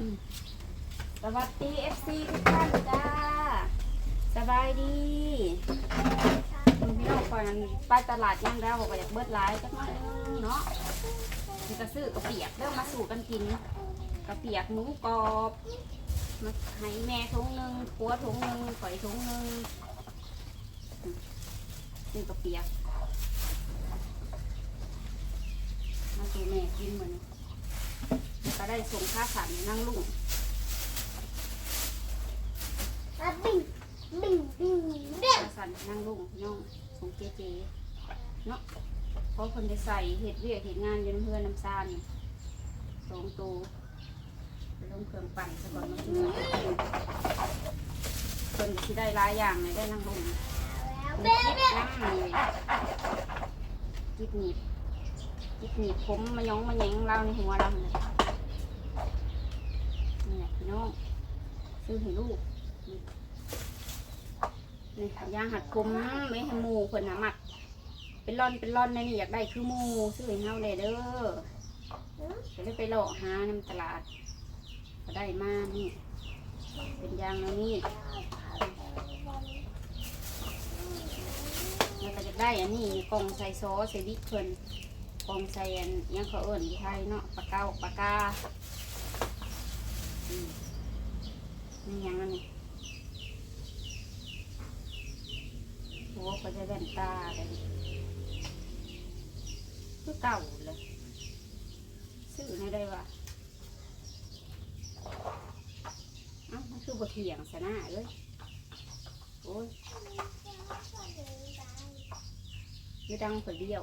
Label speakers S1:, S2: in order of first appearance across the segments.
S1: สวัสดีเอฟซีทุกท่านจ้า สบายดีพี่น้องก่อนไปตลาดย่างแล้วบอกว่าอยากเบิดร้ายจักหน่อยนึงเนาะนี่ก็ซื้อกระเปียกเริ่มมาสู่กันกินกระเปียกหมูกรอบมาให้แม่ถุงหนึ่งปัวถุงหนึ่งข่อยถุงหนึ่งอืมซื้อกระเปียกมาสู่แม่กินเหมือน ก็ได้ส่งค่าสันนั่งลุง
S2: บิ้งบิ้งบิ้งเด็ก
S1: สันนั่งลุงน้องของเจเจเนาะเพราะคนได้ใส่เห็ดเวียกเห็ดงานอยืนเพื่อนน้ำซานนี่สองตัวไปลงเครื่องปั่นซะก่อนมากินคนที่ได้หลายอย่างเลยได้นั่งลุง
S2: เบ๊ะ
S1: จิบ
S2: เบ๊ะ
S1: นั่งเลยจิบหนีบจิบหนีบผมมาย้องมาแยงเราในหัวเราเลย น้อง ซื้อให้ลูกนี่ย่างหัดคมไม่ให้หมูเพิ่นหามัด เป็นร่อนเป็นร่อนนะนี่อยากได้คือหมูซื้อให้เฮาเลยเด้อจะได้ไปหลอกหาน้ำตลาดก็ได้มานี่ เป็นยางแล้วนี่แล้วก็จะได้อันนี้กล่องใส่ซอสใส่ดิกเพิ่นกล่องใส่อันยังเขาเอิ้นที่ไทยเนาะปลาเก้าปลากา มนี่หยังอันนี้โอ้ก็จะแว่นตาเลยคือเก่าเลยซื้อไม่ได้วะเอ้ามันคือบทเถียงสนะเลยโอ้ยอยืดังคนเดียว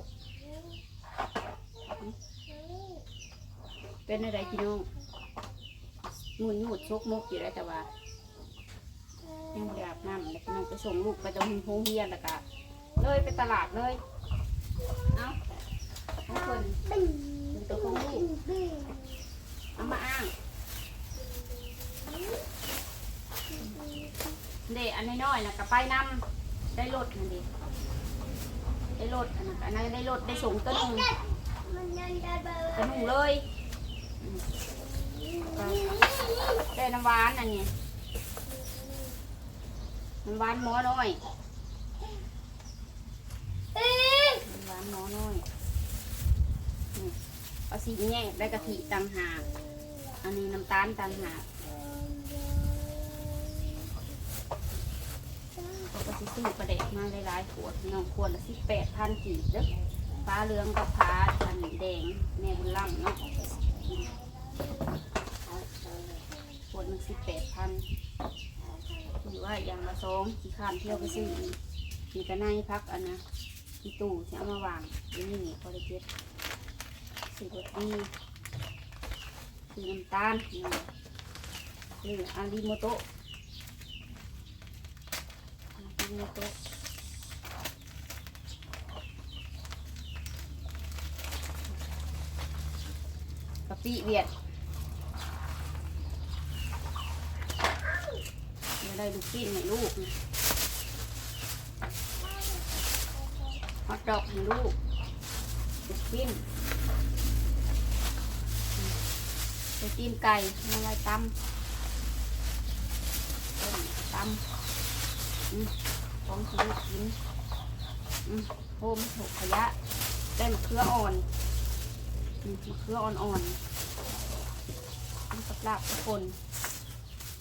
S1: เป็นอะไรพี่น้อง มุนหุดชกมกอยู่แล้วแต่ว่ายังไม่ได้อาบน้ำแล้วพี่น้องไปส่งลูกไปตรงโรงเรียนแล้วก็เลยไปตลาดเลยเอ้าทุกคน
S2: บิ้ง
S1: ตัวของลูกเอามาอ้างเด็อันน้อยๆนะก็ไปนำได้รถนั่นดิได้รถอันนั้นอันนั้นได้รถได้ส่งตัวหนึ่ง
S2: มันยังได้เบอร์
S1: ตัวหนึ่งเลย อืมได้น้ำหวานอันนี้น้ำหวานหมอน้อย
S2: เอ๊ะ
S1: ร้านหมอน้อยอืมเอาสีแง่ได้กะทิต่างหากอันนี้น้ำตาลต่างหากเขาก็สิซื้อประเด็กมาหลายๆขวดน้องขวดละสิบแปดพันกีบเด้อฟ้าเหลืองกับฟ้าอันแดงแม่บุญล่ำเนาะขวดหนึ่ง สิบแปดพันหรือว่าอย่างละสองที่ข้ามเที่ยวไปซื้ออีกมีกระไนพักอันนะที่ตู้จะเอามาวางที่นี่พอได้เก็บสีรสดีสีน้ำตาลนี่นี่อาริโมโตะอาริโมโตะกะปิเวียดจะ ได้ลูกกินให้ลูกฮอตดอกให้ลูกลูกปิ้นไปตีนไก่มาไว้ตำต้มตำอืมของที่ลูกกินโฮมถูกขยะได้มะเขืออ่อนมะเขืออ่อนๆนี่กับลาบทุกคน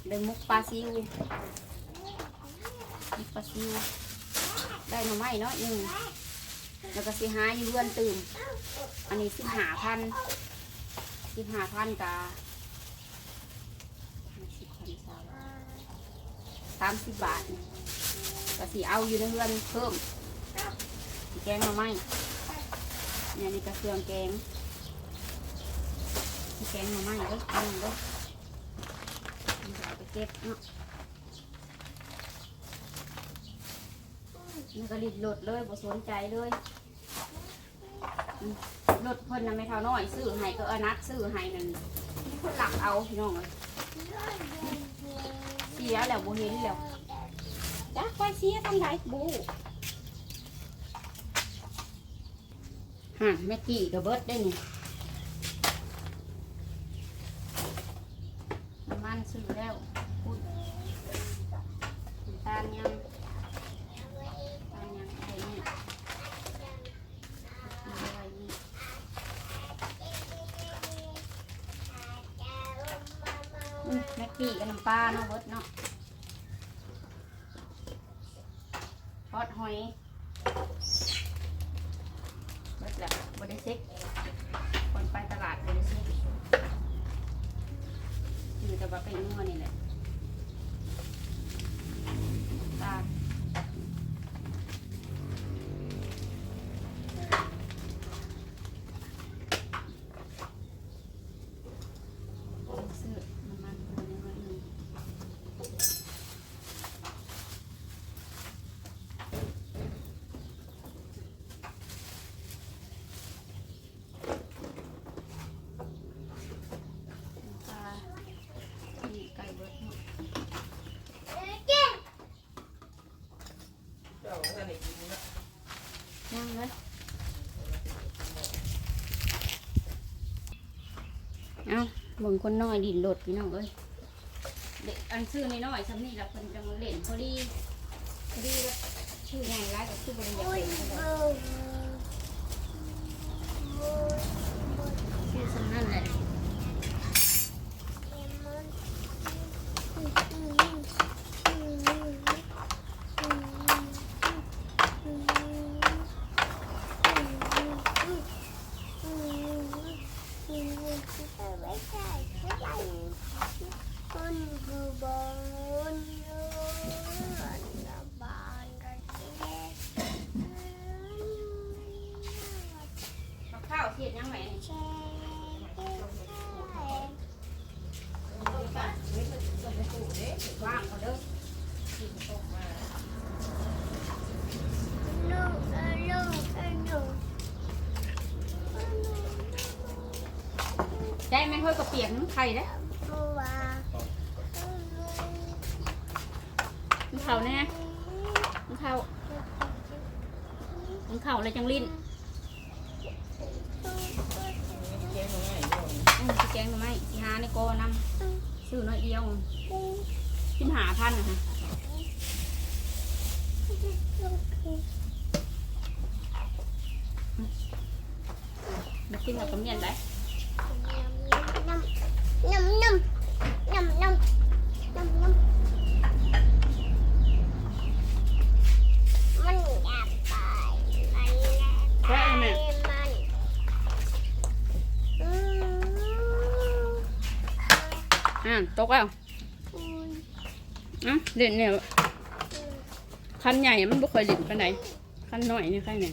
S1: ได้มุกปลาซิวมุกปลาซิว ได้หน่อไม้เนาะหนึ่งแล้วก็สิหาอยู่เรือนตื่มอันนี้สิหาพันสิหาพันกาสิบพันสามสามสิบบาทก็สิเอาอยู่ในเรือนเพิ่ม แกงหน่อไม้เนี่ยนี่ก็เคืองแกง แกงหน่อไม้เด้อเอาหนึ่งเด้อนี่ก็ เก็บเนาะนี่ก็รีบโหลดเลยบ่สนใจเลยรถเพิ่นนะไม่เท่าน้อยซื้อให้ก็เอานัดซื้อให้นั่นมีคนหลักเอาพี่น้องเลยเสียแล้วบ่เห็นแล้วจ้าควายเสียทำไรบูห่านแม่กี้กับเบิร์ดได้นี่ มัน ซื้อแล้วพูดตาลยังตาลยังไอ้นี่เอาไว้นี่อืมแม็กกี้กับน้ำปลาเนาะเบิดเนาะทอดหอยเบิดแล้วบไดเซ็กคนไปตลาดบไดเซ็ก คือแต่ว่าไปนนัวนี่แหละตาลซื้อน้ำมันตัวนี้มาหนึ่ง ปลาที่ไก่เบิดเนาะ
S3: เจ้าท่า นได้กินนะ
S1: ย่างเลยเอาเบิ่งคนน้อยดินโหลดพี่น้องเอ้ยเด็กอันซื้อน้อยๆสำนี่ละเพิ่นจังเล่นพอดีพอดีว่าชื่อใหญ่ร้ายกับชื่อบริยากเล่นเท่าใดชื่อสำนั่นแหละกับข้าว เสียดยังไงนี่ว่างเขาเด้อได้ไหมค่อยกระเปียกน้ำไข่เด้อน้ำเข่าแน่น้ำเข่าน้ำเข่าอะไรจังลิ้น
S3: แกงง่ายด้วย
S1: อืมสิแก งหน่อไม้สิหาในโกนำซื้อน้อยเดียวสิบหาพันนะคะมากินกับกระเมียนได้
S2: มันอยากไปมันอยากไปมันอืม
S1: อ่า ตกแล้ว
S2: อืม
S1: อะเด่นเนี่ยคันใหญ่มันบ่ค่อยเด่นปานใดคันน้อยนี่ใครเนี่ย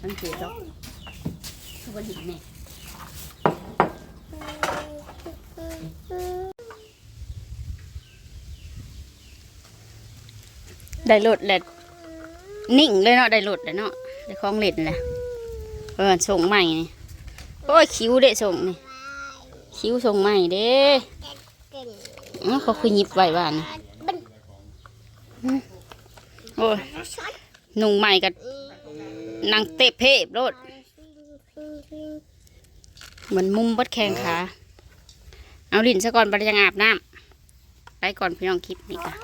S1: คันเสียดอกคือบ่เด่นเนี่ยได้รถแหละนิ่งเลยเนาะได้รถเลยเนาะได้ของเล่นแหละเออส่งใหม่นี่โอ้ยคิ้วเด้ส่งนี่ คิ้วส่งใหม่เด้
S2: เก่ง
S1: อ๋อเขาคือหยิบไว้บ้าน
S2: บัน
S1: โอ้ย
S2: ช็อต
S1: นุ่งใหม่กับนางเตะเพบรถเหมือนมุมบัดแข้งขาเอาลิ้นซะก่อนบริยังอาบน้ำไปก่อนพี่น้องคลิปนี่ค่ะ
S2: โอ้